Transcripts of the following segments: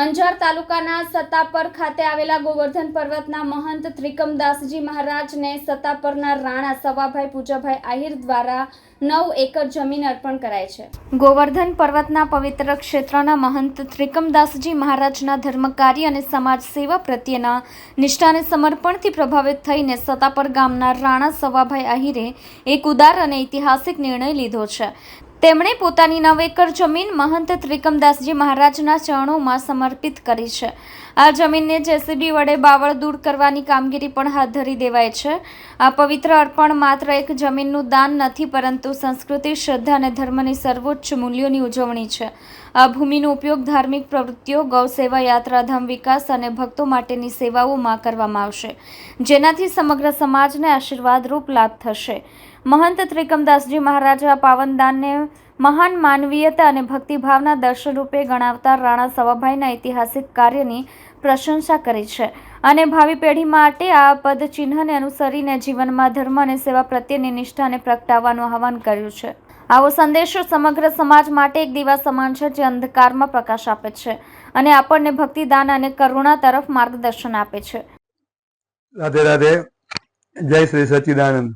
અંજાર તાલુકાના સત્તાપર ખાતે આવેલા ગોવર્ધન પર્વતના મહંત ત્રિકમદાસજી મહારાજને સત્તાપરના રાણા સવાભાઈ પૂજાભાઈ આહિર દ્વારા નવ એકર જમીન અર્પણ કરાય છે. ગોવર્ધન પર્વતના પવિત્ર ક્ષેત્રના મહંત ત્રિકમદાસજી મહારાજના ધર્મકાર્ય અને સમાજ સેવા પ્રત્યેના નિષ્ઠાને સમર્પણથી પ્રભાવિત થઈને સત્તાપર ગામના રાણા સવાભાઈ આહિરે એક ઉદાર અને ઐતિહાસિક નિર્ણય લીધો છે. તેમણે પોતાની નવ એકર જમીન મહંત ત્રિકમદાસજી મહારાજના ચરણોમાં સમર્પિત કરી છે. આ જમીનને જેસીબી વડે બાવળ દૂર કરવાની કામગીરી પણ હાથ ધરી દેવાય છે. આ પવિત્ર અર્પણ માત્ર એક જમીનનું દાન નથી, પરંતુ સંસ્કૃતિ, શ્રદ્ધા અને ધર્મની સર્વોચ્ચ મૂલ્યોની ઉજવણી છે. આ ભૂમિનો ઉપયોગ ધાર્મિક પ્રવૃત્તિઓ ગૌસેવા યાત્રાધામ વિકાસ અને ભક્તો માટેની સેવાઓમાં કરવામાં આવશે. જેનાથી સમગ્ર સમાજને આશીર્વાદરૂપ લાભ થશે. મહંત ત્રિકમદાસજી મહારાજા પાવનદાનને મહાન માનવીયતા અને ભક્તિભાવના દર્શન રૂપે ગણાવતા રાણા સવાભાઈના ઐતિહાસિક કાર્યની પ્રશંસા કરી છે. અને ભાવિ પેઢી માટે આ પદ ચિહ્નને અનુસરીને જીવનમાં ધર્મ અને સેવા પ્રત્યેની નિષ્ઠાને પ્રગટાવવાનું આહવાન કર્યું છે. આવો સંદેશો સમગ્ર સમાજ માટે એક દીવા સમાન છે જે અંધકારમાં પ્રકાશ આપે છે અને આપણને ભક્તિદાન અને કરુણા તરફ માર્ગદર્શન આપે છે. રાધે રાધે. જય શ્રી સચ્ચિદાનંદ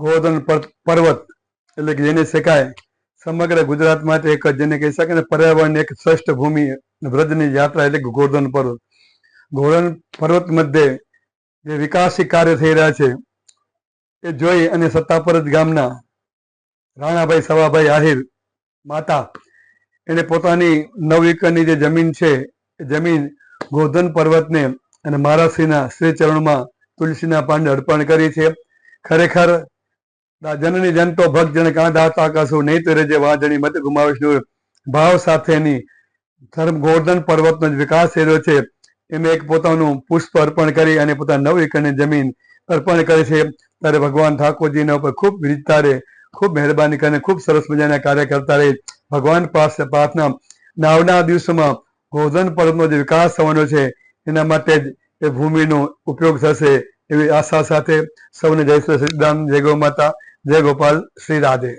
ગોવર્ધન પર્વત એટલે કે જેને શેકાય, સમગ્ર ગુજરાત માટે એક જ, જેને કહી શકાય ને પર્યાવરણ એક શ્રેષ્ઠ ભૂમિ, વ્રજની યાત્રા એટલે ગોવર્ધન પર્વત. ગોવર્ધન પર્વત મધ્યે જે વિકાસી કાર્ય થઈ રહ્યા છે, એ જોઈ અને સત્તાપરજ ગામના રાણાભાઈ સવાભાઈ આહિર માતા, એને પોતાની નવ એકરની જે જમીન છે, એ જમીન ગોવર્ધન પર્વતને અને મહારાજશ્રીના શ્રી ચરણમાં તુલસીના પાંડ અર્પણ કરી છે. ખરેખર જનની જનતો ભક્ત જન કાંધા દાતા કશું નહીં તો રેજે વાંજણી મત ગુમાવીશ ભાવ સાથેની ધર્મ ગોવર્ધન પર્વતનો જ વિકાસ થયેલો છે. એમાં એક પોતાનું પુષ્પ અર્પણ કરી અને પોતાના નવ એકરની જમીન અર્પણ કરે છે. ત્યારે ભગવાન ઠાકોરજીના ઉપર ખૂબ વિજતા રહે, ખૂબ મહેરબાની કરીને ખૂબ સરસ મજાના કાર્ય કરતા રહે. ભગવાન પાસે પ્રાર્થના આવનાર દિવસોમાં ગોવર્ધન પર્વતનો જે વિકાસ થવાનો છે, એના માટે જ એ ભૂમિનો ઉપયોગ થશે એવી આશા સાથે સૌને જય શ્રી સિદ્ધાંત જય ગૌ માતા. જય ગોપાલ શ્રી રાધે.